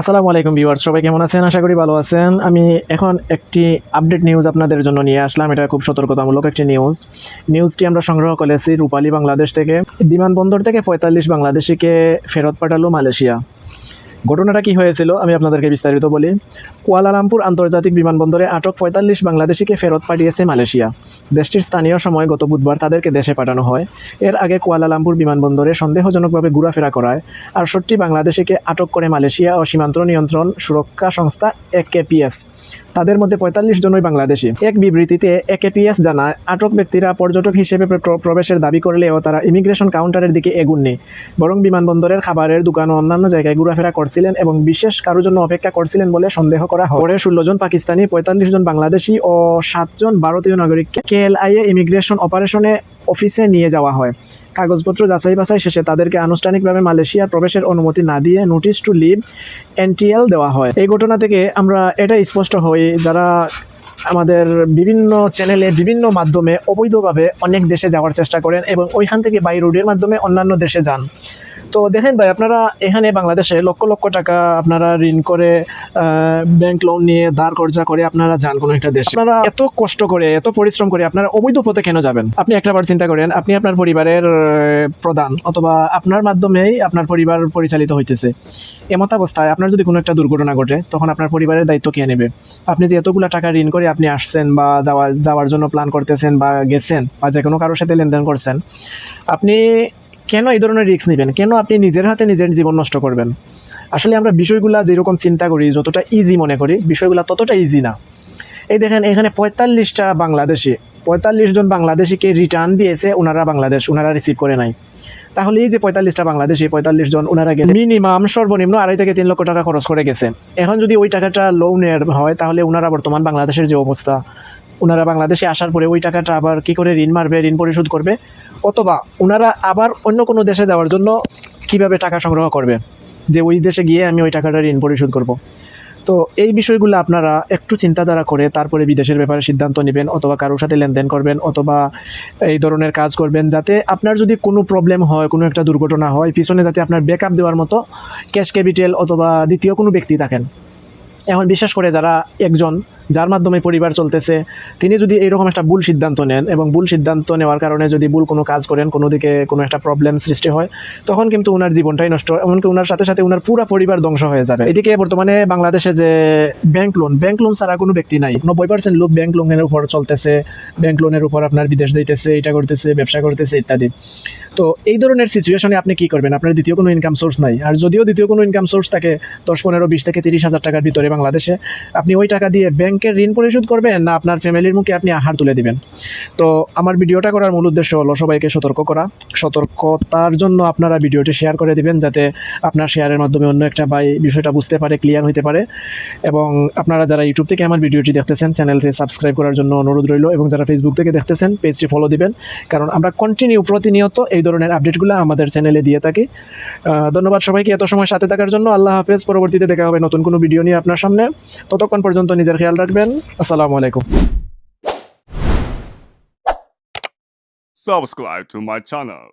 আসসালামু আলাইকুম ভিউয়ার্স, সবাই কেমন আছেন? আশা করি ভালো আছেন। আমি এখন একটি আপডেট নিউজ আপনাদের জন্য নিয়ে আসলাম। এটা খুব সতর্কতামূলক একটি নিউজ নিউজটি আমরা সংগ্রহ করেছি রূপালী বাংলাদেশ থেকে। বিমানবন্দর থেকে পঁয়তাল্লিশ বাংলাদেশিকে ফেরত পাঠালো মালয়েশিয়া। ঘটনাটা কি হয়েছিল, আমি আপনাদেরকে বিস্তারিত বলি। কুয়ালালামপুর আন্তর্জাতিক বিমানবন্দরে আটক পঁয়তাল্লিশ বাংলাদেশিকে ফেরত পাঠিয়েছে মালয়েশিয়া। দেশটির স্থানীয় সময় গত বুধবার তাদেরকে দেশে পাঠানো হয়। এর আগে কুয়ালালামপুর বিমানবন্দরে সন্দেহজনকভাবে ঘোরাফেরা করায় আটষট্টি বাংলাদেশিকে আটক করে মালয়েশিয়া ও সীমান্ত নিয়ন্ত্রণ সুরক্ষা সংস্থা একেপিএস। তাদের মধ্যে পঁয়তাল্লিশ জনই বাংলাদেশি। এক বিবৃতিতে একেপিএস জানায়, আটক ব্যক্তিরা পর্যটক হিসেবে প্র- প্রবেশের দাবি করলেও তারা ইমিগ্রেশন কাউন্টারের দিকে এগুননি। বরং বিমানবন্দরের খাবারের দোকান ও অন্যান্য জায়গায় ঘোরাফেরা করছিলেন এবং বিশেষ কারোর জন্য অপেক্ষা করছিলেন বলে সন্দেহ করা হয়। পরে ষোলো জন পাকিস্তানি, পঁয়তাল্লিশ জন বাংলাদেশি ও সাতজন ভারতীয় নাগরিককে কেএলআইএ ইমিগ্রেশন অপারেশনে অফিসে নিয়ে যাওয়া হয়। কাগজপত্র যাচাই বাছাই শেষে তাদেরকে আনুষ্ঠানিকভাবে মালয়েশিয়ার প্রবেশের অনুমতি না দিয়ে নোটিশ টু লিভ এনটিএল দেওয়া হয়। এই ঘটনা থেকে আমরা এটা স্পষ্ট হই, যারা আমাদের বিভিন্ন চ্যানেলে বিভিন্ন মাধ্যমে অবৈধভাবে অনেক দেশে যাওয়ার চেষ্টা করেন এবং ওইখান থেকে বাই রোডের মাধ্যমে অন্যান্য দেশে যান। তো দেখেন ভাই, আপনারা এখানে বাংলাদেশে লক্ষ লক্ষ টাকা আপনারা ঋণ করে ব্যাংক লোন নিয়ে দাঁড় কর্জা করে আপনারা যান কোনো একটা দেশে। আপনারা এত কষ্ট করে, এত পরিশ্রম করে আপনারা অবৈধ পথে কেন যাবেন? আপনি একটা বার চিন্তা করেন, আপনি আপনার পরিবারের প্রধান অথবা আপনার মাধ্যমেই আপনার পরিবার পরিচালিত হইতেছে। এমত অবস্থায় আপনার যদি কোনো একটা দুর্ঘটনা ঘটে, তখন আপনার পরিবারের দায়িত্ব কে নেবে? আপনি যে এতগুলো টাকা ঋণ করে আপনি আসছেন বা যাওয়ার যাওয়ার জন্য প্ল্যান করতেছেন বা গেছেন বা যে কোনো কারোর সাথে লেনদেন করছেন, আপনি কেন এই ধরনের রিস্ক নেবেন? কেন আপনি নিজের হাতে নিজের জীবন নষ্ট করবেন? আসলে আমরা বিষয়গুলো যেরকম চিন্তা করি, যতটা ইজি মনে করি, বিষয়গুলো ততটা ইজি না। এই দেখেন, এখানে পঁয়তাল্লিশটা বাংলাদেশি, পঁয়তাল্লিশ জন বাংলাদেশিকে রিটার্ন দিয়েছে ওনারা বাংলাদেশ ওনারা রিসিভ করে নাই। তাহলে এই যে পঁয়তাল্লিশটা বাংলাদেশি, পঁয়তাল্লিশ জন ওনারা গেছে। মিনিমাম সর্বনিম্ন আড়াই থেকে তিন লক্ষ টাকা খরচ করে গেছে। এখন যদি ওই টাকাটা লোনের হয়, তাহলে ওনারা বর্তমান বাংলাদেশের যে অবস্থা ওনারা বাংলাদেশে আসার পরে ওই টাকাটা আবার কি করে ঋণ মারবে, ঋণ পরিশোধ করবে? অথবা ওনারা আবার অন্য কোনো দেশে যাওয়ার জন্য কীভাবে টাকা সংগ্রহ করবে? যে ওই দেশে গিয়ে আমি ওই টাকাটা ঋণ পরিশোধ করব। তো এই বিষয়গুলো আপনারা একটু চিন্তাধারা করে তারপরে বিদেশের ব্যাপারে সিদ্ধান্ত নেবেন অথবা কারোর সাথে লেনদেন করবেন অথবা এই ধরনের কাজ করবেন যাতে আপনার যদি কোনো প্রবলেম হয়, কোনো একটা দুর্ঘটনা হয়, পিছনে যাতে আপনার ব্যাকআপ দেওয়ার মতো ক্যাশ ক্যাপিটাল অথবা দ্বিতীয় কোনো ব্যক্তি থাকেন। এখন বিশেষ করে যারা একজন যার মাধ্যমে পরিবার চলতেছে, তিনি যদি এইরকম একটা ভুল সিদ্ধান্ত নেন এবং ভুল সিদ্ধান্ত নেওয়ার কারণে যদি ভুল কোনো কাজ করেন, কোনো দিকে কোনো একটা প্রবলেম সৃষ্টি হয়, তখন কিন্তু ওনার জীবনটাই নষ্ট, এমনকি ওনার সাথে সাথে ওনার পুরো পরিবার ধ্বংস হয়ে যাবে। এদিকে বর্তমানে বাংলাদেশে যে ব্যাংক লোন ব্যাংক লোন ছাড়া কোনো ব্যক্তি নাই। নব্বই পার্সেন্ট লোক ব্যাংক লোনের উপর চলতেছে ব্যাংক লোনের উপর আপনার বিদেশ যাইতেছে, এটা করতেছে, ব্যবসা করতেছে, ইত্যাদি। তো এই ধরনের সিচুয়েশনে আপনি কি করবেন? আপনার দ্বিতীয় কোনো ইনকাম সোর্স নাই। আর যদিও দ্বিতীয় কোনো ইনকাম সোর্স থাকে, দশ, পনেরো, বিশ থেকে তিরিশ হাজার টাকার ভিতরে বাংলাদেশে, আপনি ওই টাকা দিয়ে ব্যাংকের ঋণ পরিশোধ করবেন না আপনার ফ্যামিলির মুখে আপনি আহার তুলে দিবেন? তো আমার ভিডিওটা করার মূল উদ্দেশ্য হলো সবাইকে সতর্ক করা। সতর্কতার জন্য আপনারা ভিডিওটি শেয়ার করে দিবেন যাতে আপনার শেয়ারের মাধ্যমে অন্য একটা ভাই বিষয়টা বুঝতে পারে ক্লিয়ার হতে পারে। এবং আপনারা যারা ইউটিউব থেকে আমার ভিডিওটি দেখতেছেন চ্যানেলটি সাবস্ক্রাইব করার জন্য অনুরোধ রইল এবং যারা ফেসবুক থেকে দেখতেছেন পেজটি ফলো দিবেন। কারণ আমরা কন্টিনিউ প্রতিনিয়ত এই ধরনের আপডেটগুলো আমাদের চ্যানেলে দিয়ে থাকি। ধন্যবাদ সবাইকে এত সময় সাথে থাকার জন্য। আল্লাহ হাফেজ। পরবর্তীতে দেখা হবে নতুন কোনো ভিডিও নিয়ে আপনার সামনে। ততক্ষণ পর্যন্ত নিজের খেয়াল রাখবেন আসসালামু আলাইকুম subscribe to my channel.